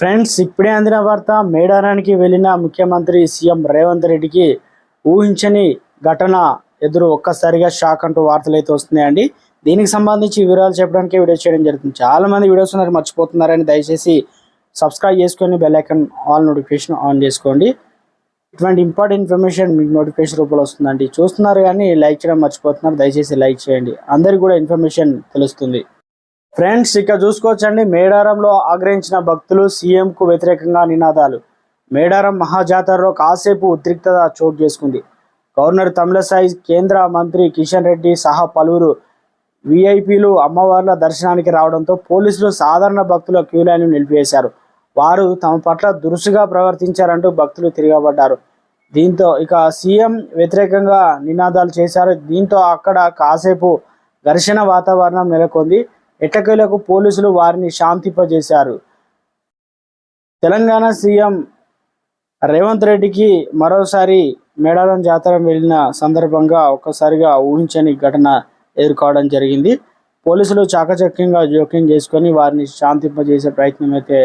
Friends ఇప్పుడే అందిన వార్త మేడారానికి వెళ్ళిన ముఖ్యమంత్రి సీఎం రేవంత్ రెడ్డికి ఊహించని ఘటన ఎదురు ఒక్కసారిగా షాక్ అంటూ వార్తలు అయితే వస్తున్నాయండి దీనికి సంబంధించి వివరాలు చెప్పడానికి వీడియో చేయడం జరుగుతుంది. చాలా మంది వీడియోస్ ఉన్నారు మర్చిపోతున్నారని దయచేసి సబ్స్క్రైబ్ చేసుకొని bell icon all notification on చేసుకోండి. ఇటువంటి ఇంపార్టెంట్ ఇన్ఫర్మేషన్ మీకు నోటిఫికేషన్ రూపంలో వస్తుందండి. చూస్తున్నారు కానీ లైక్ చేయడం మర్చిపోతున్నారు దయచేసి లైక్ చేయండి. అందరికి కూడా ఇన్ఫర్మేషన్ తెలుస్తుంది. ఫ్రెండ్స్ ఇక చూసుకోవచ్చండి. మేడారంలో ఆగ్రహించిన భక్తులు సీఎంకు వ్యతిరేకంగా నినాదాలు. మేడారం మహాజాతరలో కాసేపు ఉద్రిక్తత చోటు చేసుకుంది. గవర్నర్ తమిళసాయి కేంద్ర మంత్రి కిషన్ రెడ్డి సహా పలువురు విఐపీలు అమ్మవార్ల దర్శనానికి రావడంతో పోలీసులు సాధారణ భక్తుల క్యూ నిలిపివేశారు. వారు తమ పట్ల దురుసుగా ప్రవర్తించారంటూ భక్తులు తిరగబడ్డారు. దీంతో ఇక సీఎం వ్యతిరేకంగా నినాదాలు చేశారు. దీంతో అక్కడ కాసేపు ఘర్షణ వాతావరణం నెలకొంది. ఎట్టకేలకు పోలీసులు వారిని శాంతింపజేశారు. తెలంగాణ సీఎం రేవంత్ రెడ్డికి మరోసారి మేడారం జాతర వెళ్ళిన సందర్భంగా ఒక్కసారిగా ఊహించని ఘటన ఎదుర్కోవడం జరిగింది. పోలీసులు చాకచక్యంగా జోక్యం చేసుకొని వారిని శాంతింపజేసే ప్రయత్నం అయితే